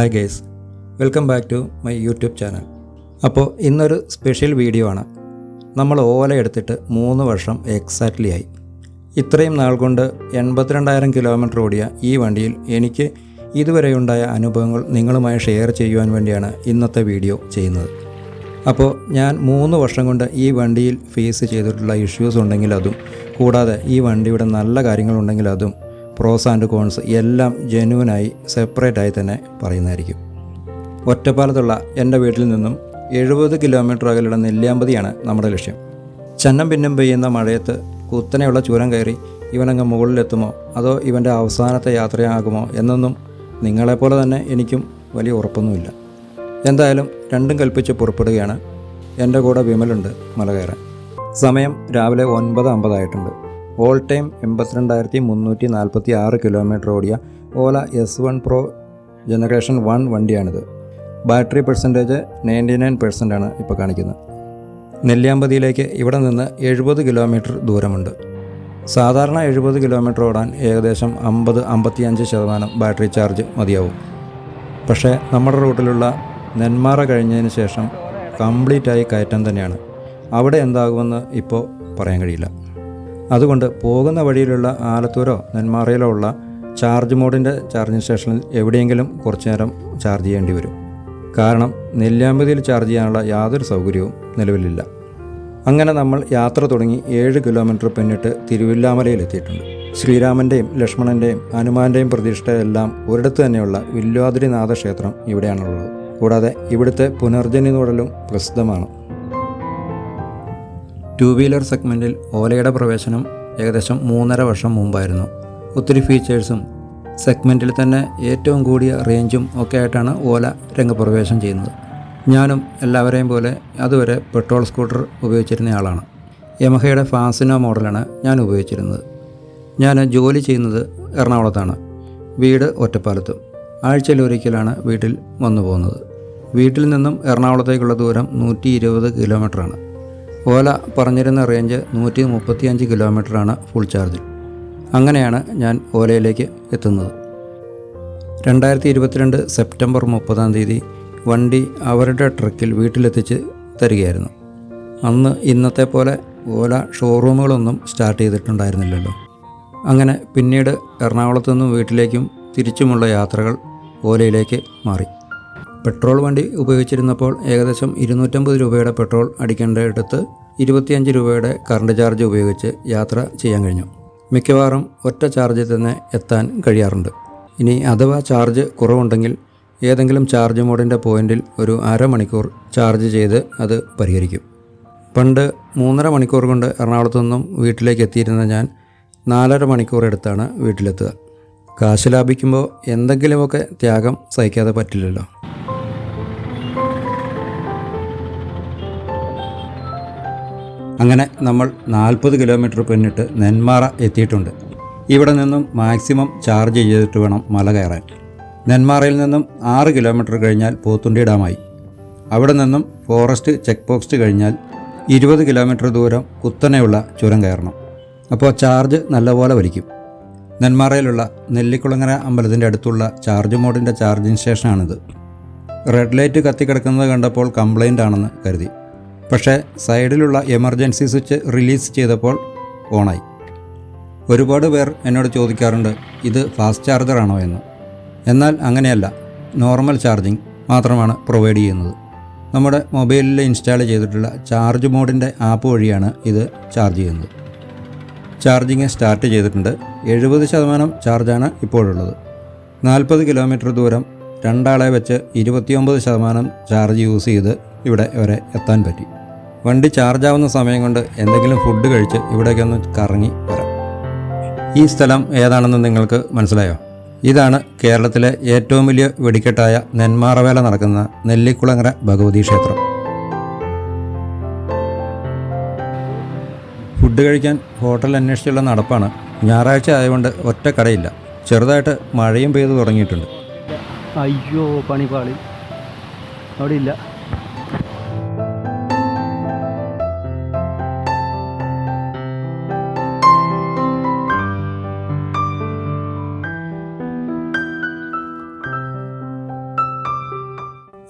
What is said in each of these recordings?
Hi guys welcome back to my YouTube channel അപ്പോൾ ഇന്നൊരു special video ആണ്. നമ്മൾ ഓല എടുത്തിട്ട് മൂന്ന് വർഷം എക്സാക്ട്ലി ആയി. ഇത്രയും നാൾ കൊണ്ട് എൺപത്തിരണ്ടായിരം കിലോമീറ്റർ ഓടിയ ഈ വണ്ടിയിൽ എനിക്ക് ഇതുവരെയുണ്ടായ അനുഭവങ്ങൾ നിങ്ങളുമായി ഷെയർ ചെയ്യുവാൻ വേണ്ടിയാണ് ഇന്നത്തെ വീഡിയോ ചെയ്യുന്നത്. അപ്പോൾ ഞാൻ മൂന്ന് വർഷം കൊണ്ട് ഈ വണ്ടിയിൽ ഫേസ് ചെയ്തിട്ടുള്ള ഇഷ്യൂസ് ഉണ്ടെങ്കിൽ അതും കൂടാതെ ഈ വണ്ടിയുടെ നല്ല കാര്യങ്ങളുണ്ടെങ്കിൽ അതും പ്രോസ് ആൻഡ് കോൺസ് എല്ലാം ജെന്യൂനായി സെപ്പറേറ്റായി തന്നെ പറയുന്നതായിരിക്കും. ഒറ്റപ്പാലത്തുള്ള എന്റെ വീട്ടിൽ നിന്നും എഴുപത് കിലോമീറ്റർ അകലുള്ള നെല്ലിയാമ്പതിയാണ് നമ്മുടെ ലക്ഷ്യം. ചന്നം പിന്നം പെയ്യുന്ന മഴയത്ത് കുത്തനെയുള്ള ചൂരം കയറി ഇവനങ്ങ് മുകളിലെത്തുമോ? അതോ ഇവന്റെ അവസാനത്തെ യാത്രയാകുമോ? എന്നൊന്നും നിങ്ങളെപ്പോലെ തന്നെ എനിക്കും വലിയ ഉറപ്പൊന്നുമില്ല. എന്തായാലും രണ്ടും കൽപ്പിച്ച് പുറപ്പെടുകയാണ്. എന്റെ കൂടെ വിമലുണ്ട് മല കയറാൻ സമയം രാവിലെ ഒൻപത് അമ്പതായിട്ടുണ്ട്. ഓൾ ടൈം എൺപത്തിരണ്ടായിരത്തി മുന്നൂറ്റി നാൽപ്പത്തി ആറ് കിലോമീറ്റർ ഓടിയ Ola S one pro generation one വണ്ടിയാണിത്. Battery percentage ninety nine percent ആണ് ഇപ്പോൾ കാണിക്കുന്നത്. നെല്ലിയാമ്പതിയിലേക്ക് ഇവിടെ നിന്ന് എഴുപത് കിലോമീറ്റർ ദൂരമുണ്ട്. സാധാരണ എഴുപത് കിലോമീറ്റർ ഓടാൻ ഏകദേശം അമ്പത് അമ്പത്തിയഞ്ച് ശതമാനം ബാറ്ററി ചാർജ് മതിയാവും. പക്ഷേ നമ്മുടെ റൂട്ടിലുള്ള നെന്മാറ കഴിഞ്ഞതിന് ശേഷം കംപ്ലീറ്റായി കയറ്റം തന്നെയാണ്. അവിടെ എന്താകുമെന്ന് ഇപ്പോൾ പറയാൻ കഴിയില്ല. അതുകൊണ്ട് പോകുന്ന വഴിയിലുള്ള ആലത്തൂരോ നെന്മാറയിലോ ഉള്ള ചാർജ് മോഡിന്റെ ചാർജിങ് സ്റ്റേഷനിൽ എവിടെയെങ്കിലും കുറച്ചു നേരം ചാർജ് ചെയ്യേണ്ടി വരും. കാരണം നെല്ലിയാമ്പതിയിൽ ചാർജ് ചെയ്യാനുള്ള യാതൊരു സൗകര്യവും നിലവിലില്ല. അങ്ങനെ നമ്മൾ യാത്ര തുടങ്ങി ഏഴ് കിലോമീറ്റർ പിന്നിട്ട് തിരുവില്ലാമലയിലെത്തിയിട്ടുണ്ട് ശ്രീരാമന്റെയും ലക്ഷ്മണന്റെയും ഹനുമാന്റെയും പ്രതിഷ്ഠയെല്ലാം ഒരിടത്ത് തന്നെയുള്ള വില്വാദ്രിനാഥ ക്ഷേത്രം ഇവിടെയാണുള്ളത്. കൂടാതെ ഇവിടുത്തെ പുനർജനി നോടലും പ്രസിദ്ധമാണ്. ടു വീലർ സെഗ്മെന്റിൽ ഓലയുടെ പ്രവേശനം ഏകദേശം മൂന്നര വർഷം മുമ്പായിരുന്നു. ഒത്തിരി ഫീച്ചേഴ്സും സെഗ്മെന്റിൽ തന്നെ ഏറ്റവും കൂടിയ റേഞ്ചും ഒക്കെ ആയിട്ടാണ് ഓല രംഗപ്രവേശം ചെയ്യുന്നത്. ഞാനും എല്ലാവരെയും പോലെ അതുവരെ പെട്രോൾ സ്കൂട്ടർ ഉപയോഗിച്ചിരുന്ന ആളാണ്. യമഹയുടെ ഫാസിനോ മോഡലാണ് ഞാൻ ഉപയോഗിച്ചിരുന്നത്. ഞാൻ ജോലി ചെയ്യുന്നത് എറണാകുളത്താണ്. വീട് ഒറ്റപ്പാലത്തും. ആഴ്ചയിൽ ഒരിക്കലാണ് വീട്ടിൽ വന്നു പോകുന്നത് വീട്ടിൽ നിന്നും എറണാകുളത്തേക്കുള്ള ദൂരം നൂറ്റി ഇരുപത് കിലോമീറ്ററാണ്. ഓല പറഞ്ഞിരുന്ന റേഞ്ച് നൂറ്റി മുപ്പത്തിയഞ്ച് കിലോമീറ്ററാണ് ഫുൾ ചാർജിൽ അങ്ങനെയാണ് ഞാൻ ഓലയിലേക്ക് എത്തുന്നത്. രണ്ടായിരത്തി ഇരുപത്തിരണ്ട് സെപ്റ്റംബർ മുപ്പതാം തീയതി വണ്ടി അവരുടെ ട്രക്കിൽ വീട്ടിലെത്തിച്ച് തരികയായിരുന്നു. അന്ന് ഇന്നത്തെ പോലെ ഓല ഷോറൂമുകളൊന്നും സ്റ്റാർട്ട് ചെയ്തിട്ടുണ്ടായിരുന്നില്ലല്ലോ. അങ്ങനെ പിന്നീട് എറണാകുളത്തു നിന്നും വീട്ടിലേക്കും തിരിച്ചുമുള്ള യാത്രകൾ ഓലയിലേക്ക് മാറി. പെട്രോൾ വണ്ടി ഉപയോഗിച്ചിരുന്നപ്പോൾ ഏകദേശം ഇരുന്നൂറ്റമ്പത് രൂപയുടെ പെട്രോൾ അടിക്കേണ്ടയിടത്ത് ഇരുപത്തിയഞ്ച് രൂപയുടെ കറണ്ട് ചാർജ് ഉപയോഗിച്ച് യാത്ര ചെയ്യാൻ കഴിഞ്ഞു. മിക്കവാറും ഒറ്റ ചാർജിൽ തന്നെ എത്താൻ കഴിയാറുണ്ട്. ഇനി അഥവാ ചാർജ് കുറവുണ്ടെങ്കിൽ ഏതെങ്കിലും ചാർജ് മോഡിന്റെ പോയിന്റിൽ ഒരു അരമണിക്കൂർ ചാർജ് ചെയ്ത് അത് പരിഹരിക്കും. പണ്ട് മൂന്നര മണിക്കൂർ കൊണ്ട് എറണാകുളത്തു നിന്നും വീട്ടിലേക്ക് എത്തിയിരുന്ന ഞാൻ നാലര മണിക്കൂർ എടുത്താണ് വീട്ടിലെത്തുക. കാശ് ലാഭിക്കുമ്പോൾ എന്തെങ്കിലുമൊക്കെ ത്യാഗം സഹിക്കാതെ പറ്റില്ലല്ലോ. അങ്ങനെ നമ്മൾ നാൽപ്പത് കിലോമീറ്റർ പിന്നിട്ട് നെന്മാറ എത്തിയിട്ടുണ്ട്. ഇവിടെ നിന്നും മാക്സിമം ചാർജ് ചെയ്തിട്ട് വേണം മല കയറാൻ. നെന്മാറയിൽ നിന്നും ആറ് കിലോമീറ്റർ കഴിഞ്ഞാൽ പോത്തുണ്ടി ഡാമായി. അവിടെ നിന്നും ഫോറസ്റ്റ് ചെക്ക് പോസ്റ്റ് കഴിഞ്ഞാൽ ഇരുപത് കിലോമീറ്റർ ദൂരം കുത്തനെയുള്ള ചുരം കയറണം. അപ്പോൾ ചാർജ് നല്ലപോലെ വലിക്കും. നെന്മാറയിലുള്ള നെല്ലിക്കുളങ്ങര അമ്പലത്തിന്റെ അടുത്തുള്ള ചാർജ് മോഡിന്റെ ചാർജിങ് സ്റ്റേഷനാണിത്. റെഡ് ലൈറ്റ് കത്തിക്കിടക്കുന്നത് കണ്ടപ്പോൾ കംപ്ലൈന്റ് ആണെന്ന് കരുതി. പക്ഷേ സൈഡിലുള്ള എമർജൻസി സ്വിച്ച് റിലീസ് ചെയ്തപ്പോൾ ഓണായി. ഒരുപാട് പേർ എന്നോട് ചോദിക്കാറുണ്ട് ഇത് ഫാസ്റ്റ് ചാർജറാണോ എന്ന്? എന്നാൽ അങ്ങനെയല്ല നോർമൽ ചാർജിങ് മാത്രമാണ് പ്രൊവൈഡ് ചെയ്യുന്നത്. നമ്മുടെ മൊബൈലിൽ ഇൻസ്റ്റാൾ ചെയ്തിട്ടുള്ള ചാർജ് മോഡിന്റെ ആപ്പ് വഴിയാണ് ഇത് ചാർജ് ചെയ്യുന്നത്. ചാർജിങ് സ്റ്റാർട്ട് ചെയ്തിട്ടുണ്ട്. എഴുപത് ശതമാനം ചാർജാണ് ഇപ്പോഴുള്ളത്. നാൽപ്പത് കിലോമീറ്റർ ദൂരം രണ്ടാളെ വെച്ച് ഇരുപത്തിയൊമ്പത് ശതമാനം ചാർജ് യൂസ് ചെയ്ത് ഇവിടെ വരെ എത്താൻ പറ്റി. വണ്ടി ചാർജ് ആവുന്ന സമയം കൊണ്ട് എന്തെങ്കിലും ഫുഡ് കഴിച്ച് ഇവിടേക്ക് ഒന്ന് കറങ്ങി വരാം. ഈ സ്ഥലം ഏതാണെന്ന് നിങ്ങൾക്ക് മനസ്സിലായോ? ഇതാണ് കേരളത്തിലെ ഏറ്റവും വലിയ വെടിക്കെട്ടായ നെന്മാറവേല നടക്കുന്ന നെല്ലിക്കുളങ്ങര ഭഗവതി ക്ഷേത്രം. ഫുഡ് കഴിക്കാൻ ഹോട്ടൽ അന്വേഷിച്ചുള്ള നടപ്പാണ്. ഞായറാഴ്ച ആയതുകൊണ്ട് ഒറ്റ കടയില്ല. ചെറുതായിട്ട് മഴയും പെയ്തു തുടങ്ങിയിട്ടുണ്ട്. അയ്യോ പണിപാളി. അവിടെ ഇല്ല.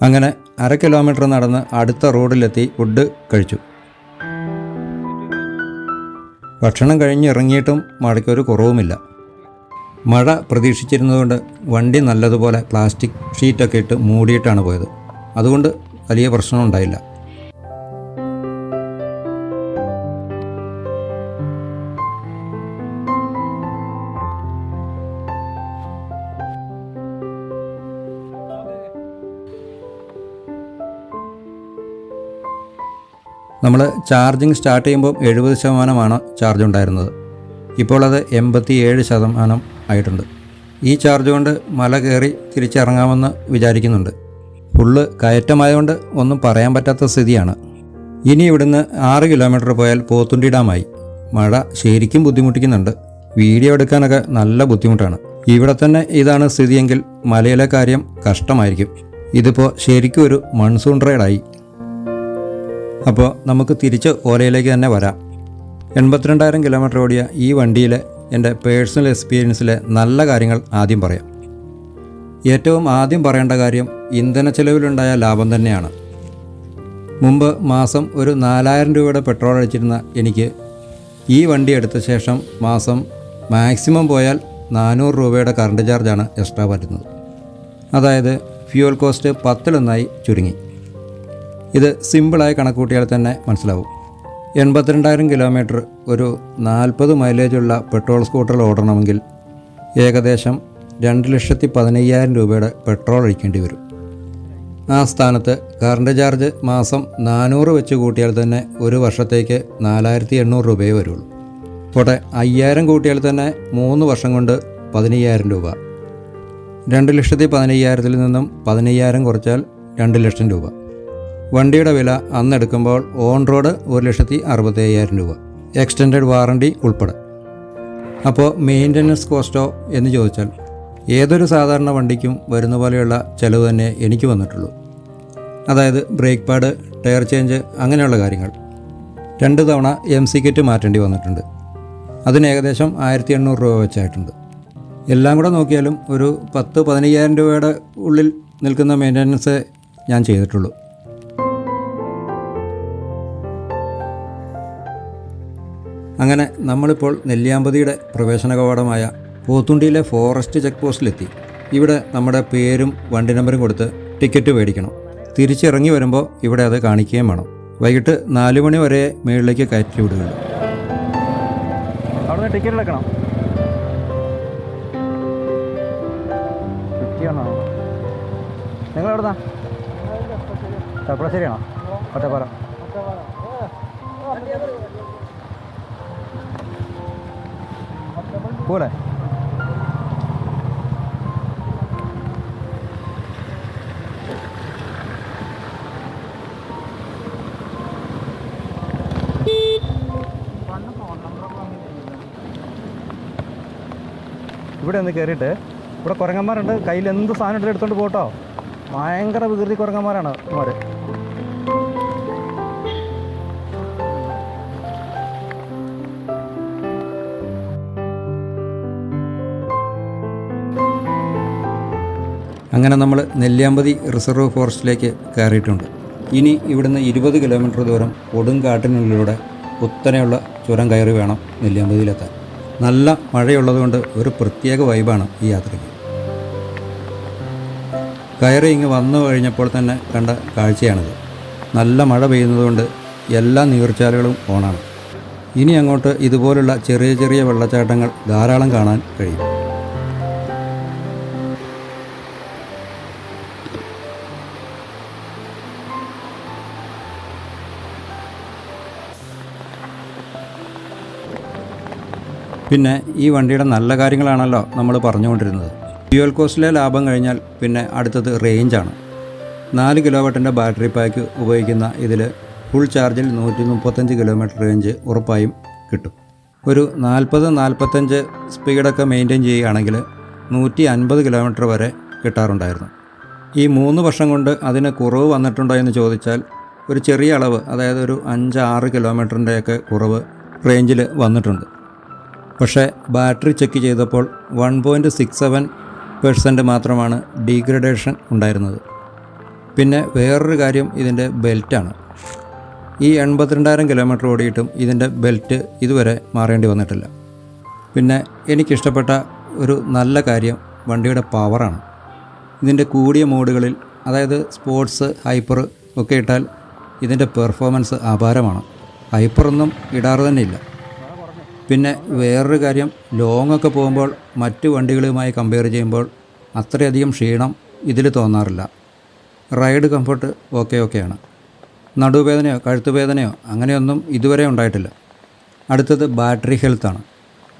അങ്ങനെ അര കിലോമീറ്റർ നടന്ന് അടുത്ത റോഡിലെത്തി ഫുഡ് കഴിച്ചു. ഭക്ഷണം കഴിഞ്ഞ് ഇറങ്ങിയിട്ടും മഴയ്ക്കൊരു കുറവുമില്ല. മഴ പ്രതീക്ഷിച്ചിരുന്നതുകൊണ്ട് വണ്ടി നല്ലതുപോലെ പ്ലാസ്റ്റിക് ഷീറ്റൊക്കെ ഇട്ട് മൂടിയിട്ടാണ് പോയത്. അതുകൊണ്ട് വലിയ പ്രശ്നം നമ്മൾ ചാർജിങ് സ്റ്റാർട്ട് ചെയ്യുമ്പോൾ എഴുപത് ശതമാനമാണ് ചാർജ് ഉണ്ടായിരുന്നത്. ഇപ്പോൾ അത് എൺപത്തി ഏഴ് ശതമാനം ആയിട്ടുണ്ട്. ഈ ചാർജ് കൊണ്ട് മല കയറി തിരിച്ചിറങ്ങാമെന്ന് വിചാരിക്കുന്നുണ്ട്. ഫുള്ള് കയറ്റമായതുകൊണ്ട് ഒന്നും പറയാൻ പറ്റാത്ത സ്ഥിതിയാണ്. ഇനി ഇവിടുന്ന് ആറ് കിലോമീറ്റർ പോയാൽ പോത്തുണ്ടി ഡാമായി. മഴ ശരിക്കും ബുദ്ധിമുട്ടിക്കുന്നുണ്ട്. വീഡിയോ എടുക്കാനൊക്കെ നല്ല ബുദ്ധിമുട്ടാണ്. ഇവിടെ തന്നെ ഇതാണ് സ്ഥിതിയെങ്കിൽ മലയിലെ കാര്യം കഷ്ടമായിരിക്കും. ഇതിപ്പോൾ ശരിക്കും ഒരു മൺസൂൺ റൈഡായി അപ്പോൾ നമുക്ക് തിരിച്ച് ഓലയിലേക്ക് തന്നെ വരാം. എൺപത്തിരണ്ടായിരം കിലോമീറ്റർ ഓടിയ ഈ വണ്ടിയിലെ എന്റെ പേഴ്സണൽ എക്സ്പീരിയൻസിലെ നല്ല കാര്യങ്ങൾ ആദ്യം പറയാം. ഏറ്റവും ആദ്യം പറയേണ്ട കാര്യം ഇന്ധന ചെലവിലുണ്ടായ ലാഭം തന്നെയാണ്. മുമ്പ് മാസം ഒരു നാലായിരം രൂപയുടെ പെട്രോൾ അടിച്ചിരുന്ന എനിക്ക് ഈ വണ്ടി എടുത്ത ശേഷം മാസം മാക്സിമം പോയാൽ നാനൂറ് രൂപയുടെ കറണ്ട് ചാർജാണ് എക്സ്ട്രാ പറ്റുന്നത്. അതായത് ഫ്യൂൽ കോസ്റ്റ് പത്തിലൊന്നായി ചുരുങ്ങി. ഇത് സിമ്പിളായി കണക്കൂട്ടിയാൽ തന്നെ മനസ്സിലാവും. എൺപത്തിരണ്ടായിരം കിലോമീറ്റർ ഒരു നാൽപ്പത് മൈലേജുള്ള പെട്രോൾ സ്കൂട്ടർ ഓടണമെങ്കിൽ ഏകദേശം രണ്ട് ലക്ഷത്തി പതിനയ്യായിരം രൂപയുടെ പെട്രോൾ ഒഴിക്കേണ്ടി വരും. ആ സ്ഥാനത്ത് കറണ്ട് ചാർജ് മാസം നാനൂറ് വെച്ച് കൂട്ടിയാൽ തന്നെ ഒരു വർഷത്തേക്ക് നാലായിരത്തി എണ്ണൂറ് രൂപയേ വരുള്ളൂ. പോട്ടെ അയ്യായിരം കൂട്ടിയാൽ തന്നെ മൂന്ന് വർഷം കൊണ്ട് പതിനയ്യായിരം രൂപ. രണ്ട് ലക്ഷത്തി പതിനയ്യായിരത്തിൽ നിന്നും പതിനയ്യായിരം കുറച്ചാൽ രണ്ട് ലക്ഷം രൂപ. വണ്ടിയുടെ വില അന്നെടുക്കുമ്പോൾ ഓൺ റോഡ് ഒരു ലക്ഷത്തി അറുപത്തി അയ്യായിരം രൂപ. എക്സ്റ്റൻഡ് വാറണ്ടി ഉൾപ്പെടെ. അപ്പോൾ മെയിന്റനൻസ് കോസ്റ്റോ എന്ന് ചോദിച്ചാൽ ഏതൊരു സാധാരണ വണ്ടിക്കും വരുന്ന പോലെയുള്ള ചിലവ് തന്നെ എനിക്ക് വന്നിട്ടുള്ളൂ. അതായത് ബ്രേക്ക് പാഡ് ടയർ ചേഞ്ച് അങ്ങനെയുള്ള കാര്യങ്ങൾ. രണ്ട് തവണ എം സി കിറ്റ് മാറ്റേണ്ടി വന്നിട്ടുണ്ട്. അതിന് ഏകദേശം ആയിരത്തി എണ്ണൂറ് രൂപ വെച്ചായിട്ടുണ്ട്. എല്ലാം കൂടെ നോക്കിയാലും ഒരു പത്ത് പതിനയ്യായിരം രൂപയുടെ ഉള്ളിൽ നിൽക്കുന്ന മെയിന്റനൻസ് ഞാൻ ചെയ്തിട്ടുള്ളൂ. അങ്ങനെ നമ്മളിപ്പോൾ നെല്ലിയാമ്പതിയുടെ പ്രവേശന കവാടമായ പോത്തുണ്ടിയിലെ ഫോറസ്റ്റ് ചെക്ക് പോസ്റ്റിലെത്തി ഇവിടെ നമ്മുടെ പേരും വണ്ടി നമ്പറും കൊടുത്ത് ടിക്കറ്റ് മേടിക്കണം. തിരിച്ചിറങ്ങി വരുമ്പോൾ ഇവിടെ അത് കാണിക്കുകയും വേണം. വൈകിട്ട് നാല് മണി വരെ മേളിലേക്ക് കയറ്റി വിടുകയുള്ളൂ അവിടെ ടിക്കറ്റ് എടുക്കണം. നിങ്ങൾ പോലെ ഇവിടെ ഒന്ന് കയറിയിട്ട് ഇവിടെ കുരങ്ങന്മാരുണ്ട്. കയ്യിൽ എന്ത് സാധനം ഇട്ട് എടുത്തോണ്ട് പോട്ടോ. ഭയങ്കര വികൃതി കുരങ്ങന്മാരാണ് ഇവന്മാര്. അങ്ങനെ നമ്മൾ നെല്ലിയാമ്പതി റിസർവ് ഫോറസ്റ്റിലേക്ക് കയറിയിട്ടുണ്ട്. ഇനി ഇവിടുന്ന് ഇരുപത് കിലോമീറ്റർ ദൂരം കൊടുങ്കാട്ടിനുള്ളിലൂടെ കുത്തനെയുള്ള ചുരം കയറി വേണം നെല്ലിയാമ്പതിയിലെത്താൻ. നല്ല മഴയുള്ളതുകൊണ്ട് ഒരു പ്രത്യേക വൈബാണ് ഈ യാത്രയ്ക്ക്. കയറി ഇങ്ങ് വന്നു കഴിഞ്ഞപ്പോൾ തന്നെ കണ്ട കാഴ്ചയാണിത്. നല്ല മഴ പെയ്യുന്നതുകൊണ്ട് എല്ലാ നീർച്ചാലുകളും ഓണാണ്. ഇനി അങ്ങോട്ട് ഇതുപോലുള്ള ചെറിയ ചെറിയ വെള്ളച്ചാട്ടങ്ങൾ ധാരാളം കാണാൻ കഴിയും. പിന്നെ ഈ വണ്ടിയുടെ നല്ല കാര്യങ്ങളാണല്ലോ നമ്മൾ പറഞ്ഞുകൊണ്ടിരുന്നത്. ഫ്യൂൽ കോസ്റ്റിലെ ലാഭം കഴിഞ്ഞാൽ പിന്നെ അടുത്തത് റേഞ്ചാണ് നാല് കിലോ വാട്ടിന്റെ ബാറ്ററി പാക്ക് ഉപയോഗിക്കുന്ന ഇതിൽ ഫുൾ ചാർജിൽ നൂറ്റി മുപ്പത്തഞ്ച് കിലോമീറ്റർ റേഞ്ച് ഉറപ്പായും കിട്ടും. ഒരു നാൽപ്പത് നാൽപ്പത്തഞ്ച് സ്പീഡൊക്കെ മെയിന്റെയിൻ ചെയ്യുകയാണെങ്കിൽ നൂറ്റി അൻപത് കിലോമീറ്റർ വരെ കിട്ടാറുണ്ടായിരുന്നു. ഈ മൂന്ന് വർഷം കൊണ്ട് അതിന് കുറവ് വന്നിട്ടുണ്ടോ എന്ന് ചോദിച്ചാൽ ഒരു ചെറിയ അളവ് അതായത് ഒരു അഞ്ച് ആറ് കിലോമീറ്ററിന്റെയൊക്കെ കുറവ് റേഞ്ചിൽ വന്നിട്ടുണ്ട്. പക്ഷേ ബാറ്ററി ചെക്ക് ചെയ്തപ്പോൾ one point six seven percent മാത്രമാണ് ഡീഗ്രഡേഷൻ ഉണ്ടായിരുന്നത്. പിന്നെ വേറൊരു കാര്യം ഇതിന്റെ ബെൽറ്റാണ്. ഈ എൺപത്തിരണ്ടായിരം കിലോമീറ്റർ ഓടിയിട്ടും ഇതിന്റെ ബെൽറ്റ് ഇതുവരെ മാറേണ്ടി വന്നിട്ടില്ല. പിന്നെ എനിക്കിഷ്ടപ്പെട്ട ഒരു നല്ല കാര്യം വണ്ടിയുടെ പവറാണ്. ഇതിന്റെ കൂടിയ മോഡുകളിൽ അതായത് സ്പോർട്സ് ഹൈപ്പർ ഒക്കെ ഇട്ടാൽ ഇതിന്റെ പെർഫോമൻസ് അപാരമാണ്. ഹൈപ്പറൊന്നും ഇടാറ് തന്നെ ഇല്ല പിന്നെ വേറൊരു കാര്യം ലോങ് ഒക്കെ പോകുമ്പോൾ മറ്റ് വണ്ടികളുമായി കമ്പയർ ചെയ്യുമ്പോൾ അത്രയധികം ക്ഷീണം ഇതിൽ തോന്നാറില്ല. റൈഡ് കംഫർട്ട് ഓക്കെ ഓക്കെയാണ് നടുവേദനയോ കഴുത്തുവേദനയോ അങ്ങനെയൊന്നും ഇതുവരെ ഉണ്ടായിട്ടില്ല. അടുത്തത് ബാറ്ററി ഹെൽത്താണ്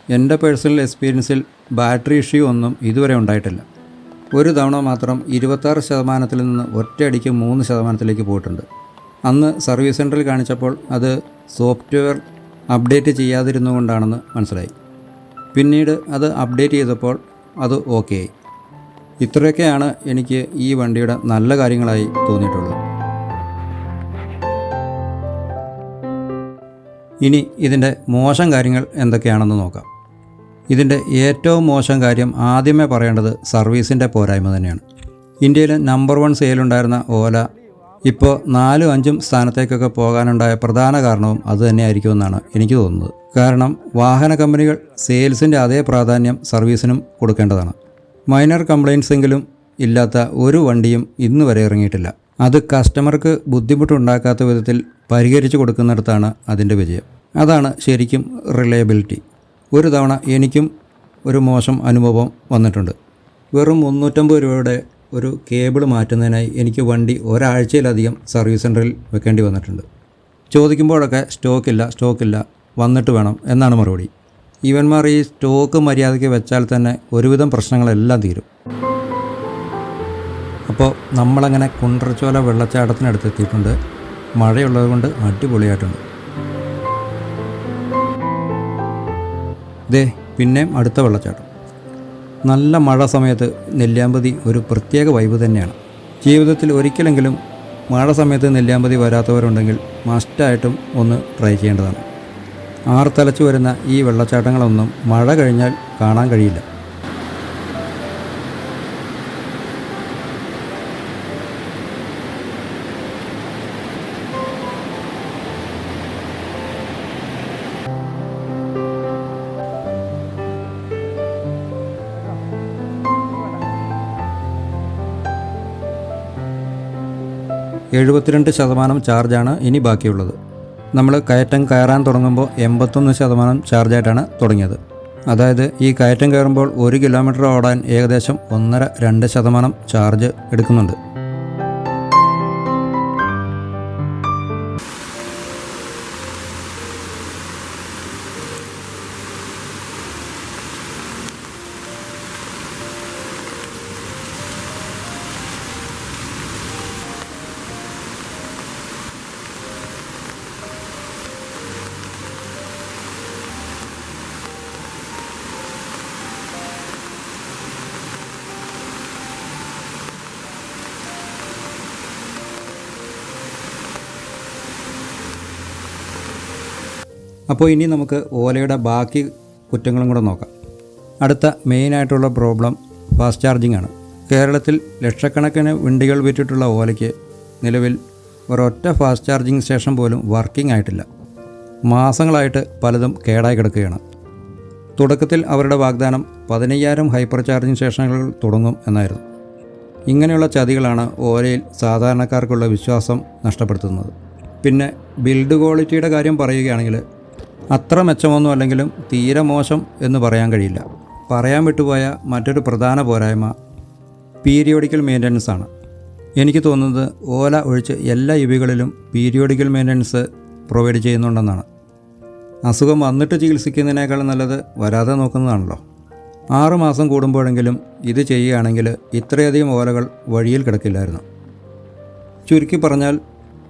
എന്റെ പേഴ്സണൽ എക്സ്പീരിയൻസിൽ ബാറ്ററി ഇഷ്യൂ ഒന്നും ഇതുവരെ ഉണ്ടായിട്ടില്ല. ഒരു തവണ മാത്രം ഇരുപത്താറ് ശതമാനത്തിൽ നിന്ന് ഒറ്റയടിക്ക് മൂന്ന് ശതമാനത്തിലേക്ക് പോയിട്ടുണ്ട്. അന്ന് സർവീസ് സെന്ററിൽ കാണിച്ചപ്പോൾ അത് സോഫ്റ്റ്വെയർ അപ്ഡേറ്റ് ചെയ്യാതിരുന്നുകൊണ്ടാണെന്ന് മനസ്സിലായി. പിന്നീട് അത് അപ്ഡേറ്റ് ചെയ്തപ്പോൾ അത് ഓക്കെ ആയി ഇത്രയൊക്കെയാണ് എനിക്ക് ഈ വണ്ടിയുടെ നല്ല കാര്യങ്ങളായി തോന്നിയിട്ടുള്ളത്. ഇനി ഇതിന്റെ മോശം കാര്യങ്ങൾ എന്തൊക്കെയാണെന്ന് നോക്കാം. ഇതിന്റെ ഏറ്റവും മോശം കാര്യം ആദ്യമേ പറയേണ്ടത് സർവീസിന്റെ പോരായ്മ തന്നെയാണ്. ഇന്ത്യയിലെ നമ്പർ വൺ സെയിലുണ്ടായിരുന്ന ഓല ഇപ്പോൾ നാലും അഞ്ചും സ്ഥാനത്തേക്കൊക്കെ പോകാനുണ്ടായ പ്രധാന കാരണവും അതുതന്നെയായിരിക്കുമെന്നാണ് എനിക്ക് തോന്നുന്നത്. കാരണം വാഹന കമ്പനികൾ സെയിൽസിന്റെ അതേ പ്രാധാന്യം സർവീസിനും കൊടുക്കേണ്ടതാണ്. മൈനർ കംപ്ലയിൻസ് എങ്കിലും ഇല്ലാത്ത ഒരു വണ്ടിയും ഇന്ന് വരെ ഇറങ്ങിയിട്ടില്ല. അത് കസ്റ്റമർക്ക് ബുദ്ധിമുട്ടുണ്ടാക്കാത്ത വിധത്തിൽ പരിഹരിച്ചു കൊടുക്കുന്നിടത്താണ് അതിന്റെ വിജയം. അതാണ് ശരിക്കും റിലയബിലിറ്റി. ഒരു തവണ എനിക്കും ഒരു മോശം അനുഭവം വന്നിട്ടുണ്ട്. വെറും മുന്നൂറ്റമ്പത് രൂപയുടെ ഒരു കേബിൾ മാറ്റുന്നതിനായി എനിക്ക് വണ്ടി ഒരാഴ്ചയിലധികം സർവീസ് സെന്ററിൽ വെക്കേണ്ടി വന്നിട്ടുണ്ട്. ചോദിക്കുമ്പോഴൊക്കെ സ്റ്റോക്കില്ല സ്റ്റോക്കില്ല വന്നിട്ട് വേണം എന്നാണ് മറുപടി. ഇവന്മാർ ഈ സ്റ്റോക്ക് മര്യാദയ്ക്ക് വെച്ചാൽ തന്നെ ഒരുവിധം പ്രശ്നങ്ങളെല്ലാം തീരും. അപ്പോൾ നമ്മളങ്ങനെ കുണ്ടർച്ചോല വെള്ളച്ചാട്ടത്തിനടുത്ത് എത്തിയിട്ടുണ്ട് മഴയുള്ളത് കൊണ്ട് അടിപൊളിയായിട്ടുണ്ട്. ദേ പിന്നെയും അടുത്ത വെള്ളച്ചാട്ടം. നല്ല മഴ സമയത്ത് നെല്ലിയാമ്പതി ഒരു പ്രത്യേക വൈബ് തന്നെയാണ്. ജീവിതത്തിൽ ഒരിക്കലെങ്കിലും മഴ സമയത്ത് നെല്ലിയാമ്പതി വരാത്തവരുണ്ടെങ്കിൽ മസ്റ്റായിട്ടും ഒന്ന് ട്രൈ ചെയ്യേണ്ടതാണ്. ആർത്തലച്ചു വരുന്ന ഈ വെള്ളച്ചാട്ടങ്ങളൊന്നും മഴ കഴിഞ്ഞാൽ കാണാൻ കഴിയില്ല. എഴുപത്തിരണ്ട് ശതമാനം ചാർജാണ് ഇനി ബാക്കിയുള്ളത്. നമ്മൾ കയറ്റം കയറാൻ തുടങ്ങുമ്പോൾ എൺപത്തൊന്ന് ശതമാനം ചാർജായിട്ടാണ് തുടങ്ങിയത്. അതായത് ഈ കയറ്റം കയറുമ്പോൾ ഒരു കിലോമീറ്റർ ഓടാൻ ഏകദേശം ഒന്നര രണ്ട് ശതമാനം ചാർജ് എടുക്കുന്നുണ്ട്. അപ്പോൾ ഇനി നമുക്ക് ഓലയുടെ ബാക്കി കുറ്റങ്ങളും കൂടെ നോക്കാം. അടുത്ത മെയിനായിട്ടുള്ള പ്രോബ്ലം ഫാസ്റ്റ് ചാർജിങ് ആണ്. കേരളത്തിൽ ലക്ഷക്കണക്കിന് വണ്ടികൾ വിറ്റിട്ടുള്ള ഓലയ്ക്ക് നിലവിൽ ഒരൊറ്റ ഫാസ്റ്റ് ചാർജിങ് സ്റ്റേഷൻ പോലും വർക്കിംഗ് ആയിട്ടില്ല. മാസങ്ങളായിട്ട് പലതും കേടായി കിടക്കുകയാണ്. തുടക്കത്തിൽ അവരുടെ വാഗ്ദാനം പതിനയ്യായിരം ഹൈപ്പർ ചാർജിങ് സ്റ്റേഷനുകൾ തുടങ്ങും എന്നായിരുന്നു. ഇങ്ങനെയുള്ള ചതികളാണ് ഓലയിൽ സാധാരണക്കാർക്കുള്ള വിശ്വാസം നഷ്ടപ്പെടുത്തുന്നത്. പിന്നെ ബിൽഡ് ക്വാളിറ്റിയുടെ കാര്യം പറയുകയാണെങ്കിൽ അത്ര മെച്ചമൊന്നും അല്ലെങ്കിലും തീരെ മോശം എന്ന് പറയാൻ കഴിയില്ല. പറയാൻ വിട്ടുപോയ മറ്റൊരു പ്രധാന പോരായ്മ പീരിയോഡിക്കൽ മെയിന്റനൻസ് ആണ്. എനിക്ക് തോന്നുന്നത് ഓല ഒഴിച്ച് എല്ലാ യുവികളിലും പീരിയോഡിക്കൽ മെയിന്റനൻസ് പ്രൊവൈഡ് ചെയ്യുന്നുണ്ടെന്നാണ്. അസുഖം വന്നിട്ട് ചികിത്സിക്കുന്നതിനേക്കാൾ നല്ലത് വരാതെ നോക്കുന്നതാണല്ലോ. ആറ് മാസം കൂടുമ്പോഴെങ്കിലും ഇത് ചെയ്യുകയാണെങ്കിൽ ഇത്രയധികം ഓലകൾ വഴിയിൽ കിടക്കില്ലായിരുന്നു. ചുരുക്കി പറഞ്ഞാൽ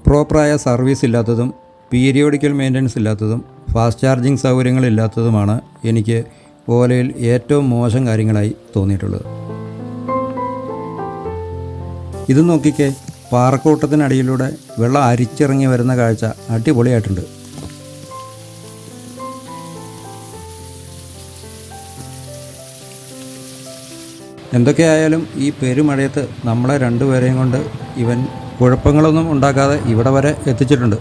പ്രോപ്പറായ സർവീസ് ഇല്ലാത്തതും പീരിയോഡിക്കൽ മെയിന്റനൻസ് ഇല്ലാത്തതും ഫാസ്റ്റ് ചാർജിങ് സൗകര്യങ്ങളില്ലാത്തതുമാണ് എനിക്ക് ഓലയിൽ ഏറ്റവും മോശം കാര്യങ്ങളായി തോന്നിയിട്ടുള്ളത്. ഇത് നോക്കിക്കേ പാറക്കൂട്ടത്തിനടിയിലൂടെ വെള്ളം അരിച്ചിറങ്ങി വരുന്ന കാഴ്ച അടിപൊളിയായിട്ടുണ്ട്. എന്തൊക്കെയായാലും ഈ പെരുമഴയത്ത് നമ്മളെ രണ്ടുപേരെയും കൊണ്ട് ഇവൻ കുഴപ്പങ്ങളൊന്നും ഉണ്ടാക്കാതെ ഇവിടെ വരെ എത്തിച്ചിട്ടുണ്ട്.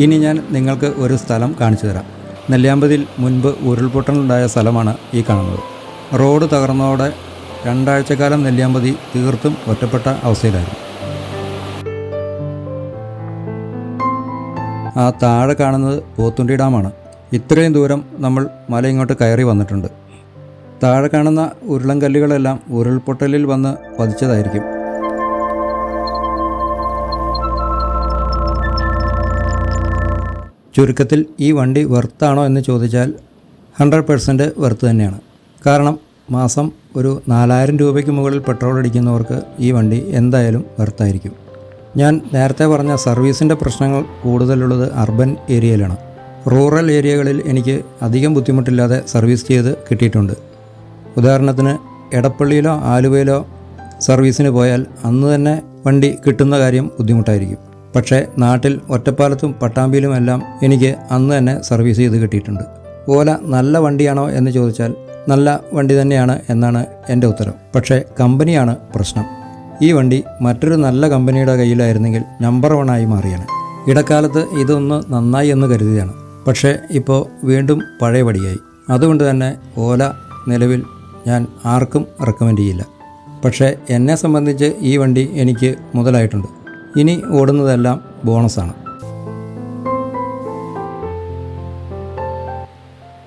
ഇനി ഞാൻ നിങ്ങൾക്ക് ഒരു സ്ഥലം കാണിച്ചു തരാം. നെല്ലിയാമ്പതിയിൽ മുൻപ് ഉരുൾപൊട്ടലുണ്ടായ സ്ഥലമാണ് ഈ കാണുന്നത്. റോഡ് തകർന്നതോടെ രണ്ടാഴ്ചക്കാലം നെല്ലിയാമ്പതി തീർത്തും ഒറ്റപ്പെട്ട അവസ്ഥയിലായിരുന്നു. ആ താഴെ കാണുന്നത് പോത്തുണ്ടി ഡാമാണ്. ഇത്രയും ദൂരം നമ്മൾ മല ഇങ്ങോട്ട് കയറി വന്നിട്ടുണ്ട്. താഴെ കാണുന്ന ഉരുളൻകല്ലുകളെല്ലാം ഉരുൾപൊട്ടലിൽ വന്ന് പതിച്ചതായിരിക്കും. ചുരുക്കത്തിൽ ഈ വണ്ടി വെർത്താണോ എന്ന് ചോദിച്ചാൽ ഹൺഡ്രഡ് പെർസെന്റ് വെർത്ത് തന്നെയാണ്. കാരണം മാസം ഒരു നാലായിരം രൂപയ്ക്ക് മുകളിൽ പെട്രോൾ അടിക്കുന്നവർക്ക് ഈ വണ്ടി എന്തായാലും വെർത്തായിരിക്കും ഞാൻ നേരത്തെ പറഞ്ഞ സർവീസിന്റെ പ്രശ്നങ്ങൾ കൂടുതലുള്ളത് അർബൻ ഏരിയയിലാണ് റൂറൽ ഏരിയകളിൽ എനിക്ക് അധികം ബുദ്ധിമുട്ടില്ലാതെ സർവീസ് ചെയ്ത് കിട്ടിയിട്ടുണ്ട്. ഉദാഹരണത്തിന് എടപ്പള്ളിയിലോ ആലുവയിലോ സർവീസിന് പോയാൽ അന്ന് തന്നെ വണ്ടി കിട്ടുന്ന കാര്യം ബുദ്ധിമുട്ടായിരിക്കും. പക്ഷേ നാട്ടിൽ ഒറ്റപ്പാലത്തും പട്ടാമ്പിയിലുമെല്ലാം എനിക്ക് അന്ന് തന്നെ സർവീസ് ചെയ്ത് കിട്ടിയിട്ടുണ്ട്. ഓല നല്ല വണ്ടിയാണോ എന്ന് ചോദിച്ചാൽ നല്ല വണ്ടി തന്നെയാണ് എന്നാണ് എന്റെ ഉത്തരം. പക്ഷേ കമ്പനിയാണ് പ്രശ്നം. ഈ വണ്ടി മറ്റൊരു നല്ല കമ്പനിയുടെ കയ്യിലായിരുന്നെങ്കിൽ നമ്പർ വണ്ണായി മാറിയാണ് ഇടക്കാലത്ത് ഇതൊന്ന് നന്നായി എന്ന് കരുതിയാണ്. പക്ഷേ ഇപ്പോൾ വീണ്ടും പഴയപടിയായി അതുകൊണ്ട് തന്നെ ഓല നിലവിൽ ഞാൻ ആർക്കും റെക്കമെൻഡ് ചെയ്യില്ല. പക്ഷേ എന്നെ സംബന്ധിച്ച് ഈ വണ്ടി എനിക്ക് മുതലായിട്ടുണ്ട്. ഇനി ഓടുന്നതെല്ലാം ബോണസാണ്.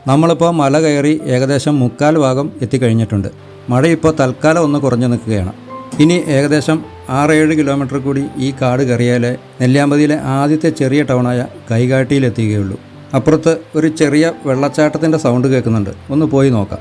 നമ്മളിപ്പോൾ മല കയറി ഏകദേശം മുക്കാൽ ഭാഗം എത്തിക്കഴിഞ്ഞിട്ടുണ്ട്. മഴ ഇപ്പോൾ തൽക്കാലം ഒന്ന് കുറഞ്ഞു നിൽക്കുകയാണ്. ഇനി ഏകദേശം ആറേഴ് കിലോമീറ്റർ കൂടി ഈ കാട് കയറിയാലേ നെല്ലിയാമ്പതിയിലെ ആദ്യത്തെ ചെറിയ ടൗണായ കൈകാട്ടിയിലെത്തുകയുള്ളൂ അപ്പുറത്ത് ഒരു ചെറിയ വെള്ളച്ചാട്ടത്തിന്റെ സൗണ്ട് കേൾക്കുന്നുണ്ട്. ഒന്ന് പോയി നോക്കാം.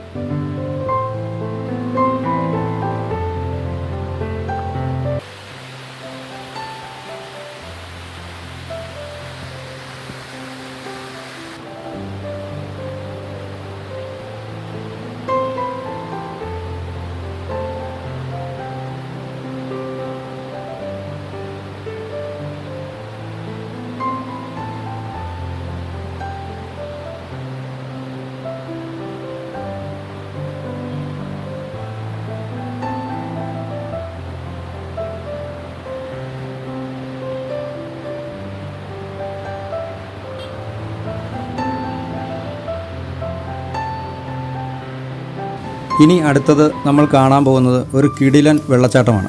ഇനി അടുത്തത് നമ്മൾ കാണാൻ പോകുന്നത് ഒരു കിടിലൻ വെള്ളച്ചാട്ടമാണ്.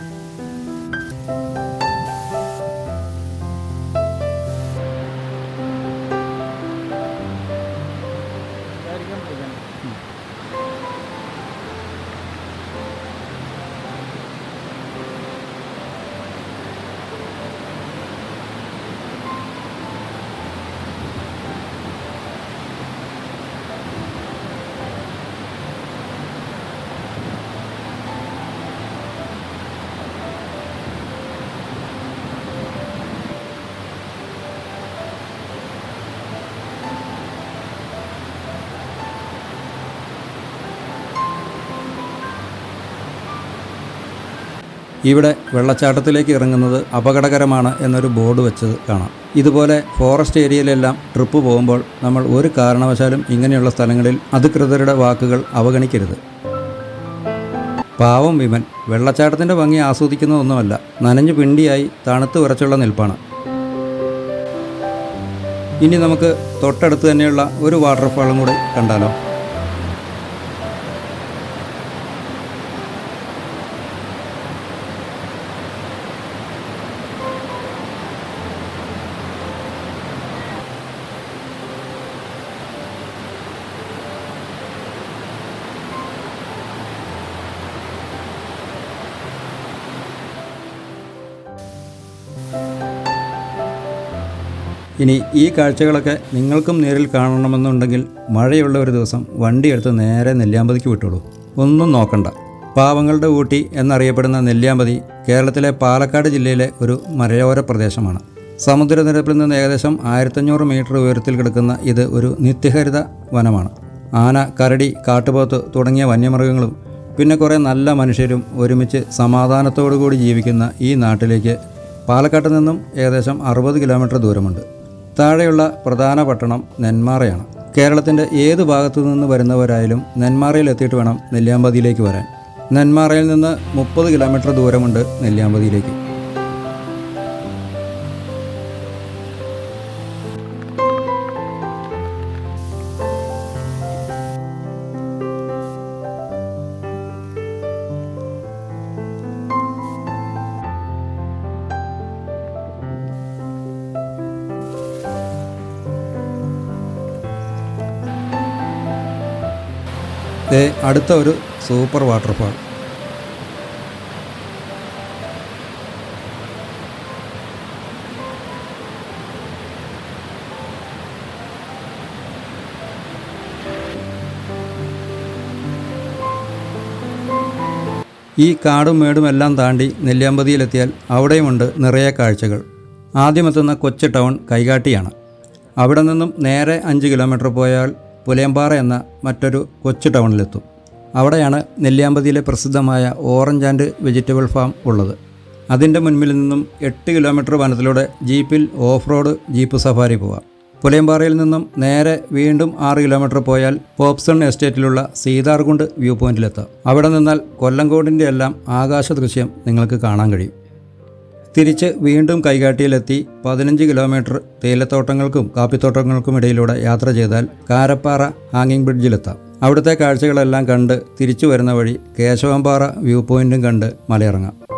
ഇവിടെ വെള്ളച്ചാട്ടത്തിലേക്ക് ഇറങ്ങുന്നത് അപകടകരമാണ് എന്നൊരു ബോർഡ് വെച്ചത് കാണാം. ഇതുപോലെ ഫോറസ്റ്റ് ഏരിയയിലെല്ലാം ട്രിപ്പ് പോകുമ്പോൾ നമ്മൾ ഒരു കാരണവശാലും ഇങ്ങനെയുള്ള സ്ഥലങ്ങളിൽ അധികൃതരുടെ വാക്കുകൾ അവഗണിക്കരുത്. പാവം വിമൻ. വെള്ളച്ചാട്ടത്തിന്റെ ഭംഗി ആസ്വദിക്കുന്നതൊന്നുമല്ല. നനഞ്ഞു പിണ്ടിയായി തണുത്ത് വിറച്ചുള്ള നിൽപ്പാണ്. ഇനി നമുക്ക് തൊട്ടടുത്ത് തന്നെയുള്ള ഒരു വാട്ടർഫാളും കൂടി കണ്ടാലോ? ഇനി ഈ കാഴ്ചകളൊക്കെ നിങ്ങൾക്കും നേരിൽ കാണണമെന്നുണ്ടെങ്കിൽ മഴയുള്ള ഒരു ദിവസം വണ്ടിയെടുത്ത് നേരെ നെല്ലിയാമ്പതിക്ക് വിട്ടോളൂ. ഒന്നും നോക്കണ്ട. പാവങ്ങളുടെ ഊട്ടി എന്നറിയപ്പെടുന്ന നെല്ലിയാമ്പതി കേരളത്തിലെ പാലക്കാട് ജില്ലയിലെ ഒരു മലയോര പ്രദേശമാണ്. സമുദ്രനിരപ്പിൽ നിന്ന് ഏകദേശം ആയിരത്തഞ്ഞൂറ് മീറ്റർ ഉയരത്തിൽ കിടക്കുന്ന ഇത് ഒരു നിത്യഹരിത വനമാണ്. ആന കരടി കാട്ടുപോത്ത് തുടങ്ങിയ വന്യമൃഗങ്ങളും പിന്നെ കുറേ നല്ല മനുഷ്യരും ഒരുമിച്ച് സമാധാനത്തോടു കൂടി ജീവിക്കുന്ന ഈ നാട്ടിലേക്ക് പാലക്കാട്ട് നിന്നും ഏകദേശം അറുപത് കിലോമീറ്റർ ദൂരമുണ്ട്. താഴെയുള്ള പ്രധാന പട്ടണം നെന്മാറയാണ്. കേരളത്തിന്റെ ഏത് ഭാഗത്തു നിന്ന് വരുന്നവരായാലും നെന്മാറയിൽ എത്തിയിട്ട് വേണം നെല്ലിയാമ്പതിയിലേക്ക് വരാൻ. നെന്മാറയിൽ നിന്ന് മുപ്പത് കിലോമീറ്റർ ദൂരമുണ്ട് നെല്ലിയാമ്പതിയിലേക്ക്. അടുത്ത ഒരു സൂപ്പർ വാട്ടർഫാൾ. ഈ കാടും മേടും എല്ലാം താണ്ടി നെല്ലിയാമ്പതിയിലെത്തിയാൽ അവിടെയുമുണ്ട് നിറയെ കാഴ്ചകൾ. ആദ്യമെത്തുന്ന കൊച്ചു ടൗൺ കൈകാട്ടിയാണ്. അവിടെ നിന്നും നേരെ അഞ്ച് കിലോമീറ്റർ പോയാൽ പുലയമ്പാറ എന്ന മറ്റൊരു കൊച്ചു ടൗണിലെത്തും. അവിടെയാണ് നെല്ലിയാമ്പതിയിലെ പ്രസിദ്ധമായ ഓറഞ്ച് ആൻഡ് വെജിറ്റബിൾ ഫാം ഉള്ളത്. അതിന്റെ മുൻപിൽ നിന്നും എട്ട് കിലോമീറ്റർ വനത്തിലൂടെ ജീപ്പിൽ ഓഫ് റോഡ് ജീപ്പ് സഫാരി പോവാം. പുലയമ്പാറയിൽ നിന്നും നേരെ വീണ്ടും ആറ് കിലോമീറ്റർ പോയാൽ പോപ്സൺ എസ്റ്റേറ്റിലുള്ള സീതാർകുണ്ട് വ്യൂ പോയിന്റിലെത്താം. അവിടെ നിന്നാൽ കൊല്ലങ്കോടിന്റെ എല്ലാം ആകാശ ദൃശ്യം നിങ്ങൾക്ക് കാണാൻ കഴിയും. തിരിച്ച് വീണ്ടും കൈകാട്ടിയിലെത്തി പതിനഞ്ച് കിലോമീറ്റർ തേയിലത്തോട്ടങ്ങൾക്കും കാപ്പിത്തോട്ടങ്ങൾക്കും ഇടയിലൂടെ യാത്ര ചെയ്താൽ കാരപ്പാറ ഹാങ്ങിങ് ബ്രിഡ്ജിലെത്താം. അവിടുത്തെ കാഴ്ചകളെല്ലാം കണ്ട് തിരിച്ചു വരുന്ന വഴി കേശവമ്പാറ വ്യൂ പോയിന്റും കണ്ട് മലയിറങ്ങാം.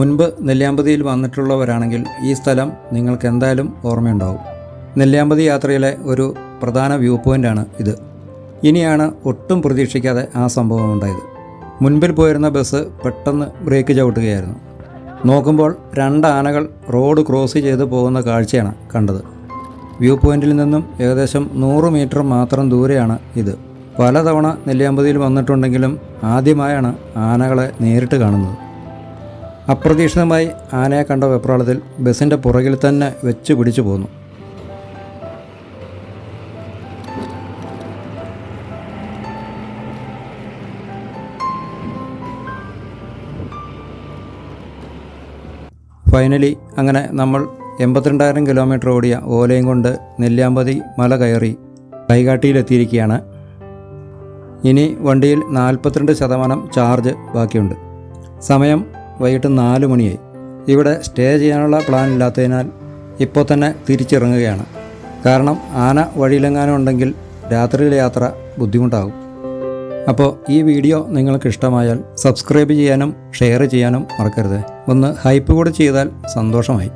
മുൻപ് നെല്ലിയാമ്പതിയിൽ വന്നിട്ടുള്ളവരാണെങ്കിൽ ഈ സ്ഥലം നിങ്ങൾക്ക് എന്തായാലും ഓർമ്മയുണ്ടാവും. നെല്ലിയാമ്പതി യാത്രയിലെ ഒരു പ്രധാന വ്യൂ പോയിന്റാണ് ഇത്. ഇനിയാണ് ഒട്ടും പ്രതീക്ഷിക്കാതെ ആ സംഭവം ഉണ്ടായത്. മുൻപിൽ പോയിരുന്ന ബസ് പെട്ടെന്ന് ബ്രേക്ക് ചവിട്ടുകയായിരുന്നു. നോക്കുമ്പോൾ രണ്ട് ആനകൾ റോഡ് ക്രോസ് ചെയ്ത് പോകുന്ന കാഴ്ചയാണ് കണ്ടത്. വ്യൂ പോയിന്റിൽ നിന്നും ഏകദേശം നൂറ് മീറ്റർ മാത്രം ദൂരെയാണ് ഇത്. പലതവണ നെല്ലിയാമ്പതിയിൽ വന്നിട്ടുണ്ടെങ്കിലും ആദ്യമായാണ് ആനകളെ നേരിട്ട് കാണുന്നത്. അപ്രതീക്ഷിതമായി ആനയെ കണ്ട വെപ്രാളത്തിൽ ബസിന്റെ പുറകിൽ തന്നെ വെച്ച് പിടിച്ചു പോന്നു. ഫൈനലി അങ്ങനെ നമ്മൾ എൺപത്തിരണ്ടായിരം കിലോമീറ്റർ ഓടിയ ഓലയും കൊണ്ട് നെല്ലിയാമ്പതി മല കയറി കൈകാട്ടിയിലെത്തിയിരിക്കുകയാണ്. ഇനി വണ്ടിയിൽ നാൽപ്പത്തിരണ്ട് ശതമാനം ചാർജ് ബാക്കിയുണ്ട്. സമയം വൈകിട്ട് നാല് മണിയായി. ഇവിടെ സ്റ്റേ ചെയ്യാനുള്ള പ്ലാൻ ഇല്ലാത്തതിനാൽ ഇപ്പോൾ തന്നെ തിരിച്ചിറങ്ങുകയാണ്. കാരണം ആന വഴിയിലെങ്ങാനും ഉണ്ടെങ്കിൽ രാത്രിയിലെ യാത്ര ബുദ്ധിമുട്ടാകും. അപ്പോൾ ഈ വീഡിയോ നിങ്ങൾക്ക് ഇഷ്ടമായാൽ സബ്സ്ക്രൈബ് ചെയ്യാനും ഷെയർ ചെയ്യാനും മറക്കരുത്. ഒന്ന് ഹൈപ്പ് കൂടെ ചെയ്താൽ സന്തോഷമായി.